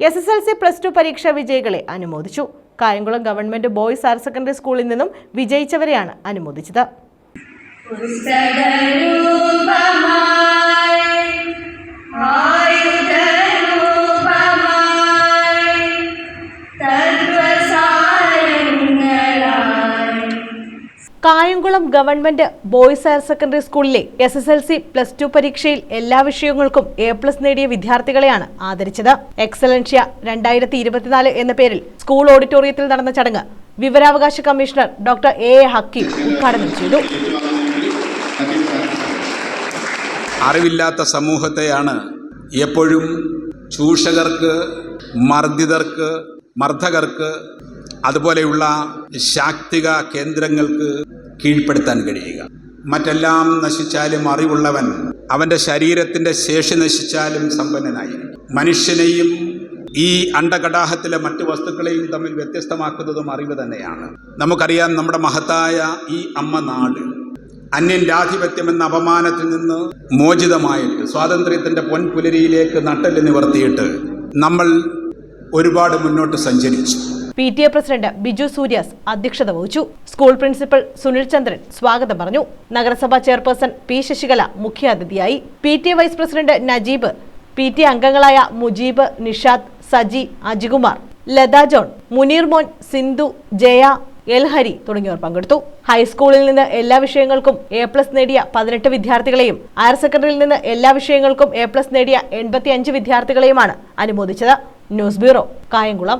S S L C plus two പരീക്ഷാ വിജയികളെ അനുമോദിച്ചു. Kayamkulam government boys higher secondary സ്കൂളിൽ നിന്നും വിജയിച്ചവരെയാണ് അനുമോദിച്ചത്. Kayamkulam government boys higher secondary സ്കൂളിലെ S S L C plus two പരീക്ഷയിൽ എല്ലാ വിഷയങ്ങൾക്കും എ പ്ലസ് നേടിയ വിദ്യാർത്ഥികളെയാണ് ആദരിച്ചത്. എക്സലൻഷ്യ രണ്ടായിരത്തി ഇരുപത്തിനാല് എന്ന പേരിൽ സ്കൂൾ ഓഡിറ്റോറിയത്തിൽ നടന്ന ചടങ്ങ് വിവരാവകാശ commissioner doctor A A Hakeem ഉദ്ഘാടനം ചെയ്തു. അറിവില്ലാത്ത സമൂഹത്തെയാണ് എപ്പോഴും ചൂഷകർക്ക് മർദ്ദിതർക്ക് മർദ്ദകർക്ക് അതുപോലെയുള്ള ശാക്തിക കേന്ദ്രങ്ങൾക്ക് കീഴ്പ്പെടുത്താൻ കഴിയുക. മറ്റെല്ലാം നശിച്ചാലും അറിവുള്ളവൻ അവന്റെ ശരീരത്തിന്റെ ശേഷി നശിച്ചാലും സമ്പന്നനായിരിക്കും. മനുഷ്യനെയും ഈ അണ്ടകടാഹത്തിലെ മറ്റു വസ്തുക്കളെയും തമ്മിൽ വ്യത്യസ്തമാക്കുന്നതും അറിവ് തന്നെയാണ്. നമുക്കറിയാം നമ്മുടെ മഹത്തായ ഈ അമ്മ നാട് അന്യന്റെ എന്ന അപമാനത്തിൽ നിന്ന് മോചിതമായിട്ട് സ്വാതന്ത്ര്യത്തിന്റെ പൊൻപുലരിയിലേക്ക് നട്ടൽ നിവർത്തിയിട്ട് നമ്മൾ ഒരുപാട് മുന്നോട്ട് സഞ്ചരിച്ചു. P T A president Biju Suryas അധ്യക്ഷത വഹിച്ചു. സ്കൂൾ പ്രിൻസിപ്പൽ സുനിൽ ചന്ദ്രൻ സ്വാഗതം പറഞ്ഞു. നഗരസഭാ ചെയർപേഴ്സൺ പി ശശികല മുഖ്യാതിഥിയായി. P T A vice president Najeeb P T അംഗങ്ങളായ മുജീബ് നിഷാദ് സജി അജികുമാർ ലത ജോൺ മുനീർ മോൻ സിന്ധു ജയ എൽഹരി തുടങ്ങിയവർ പങ്കെടുത്തു. ഹൈസ്കൂളിൽ നിന്ന് എല്ലാ വിഷയങ്ങൾക്കും എ പ്ലസ് നേടിയ പതിനെട്ട് വിദ്യാർത്ഥികളെയും ഹയർ സെക്കൻഡറിയിൽ നിന്ന് എല്ലാ വിഷയങ്ങൾക്കും എ പ്ലസ് നേടിയ എൺപത്തിയഞ്ച് വിദ്യാർത്ഥികളെയുമാണ് അനുമോദിച്ചത്. News bureau Kayamkulam.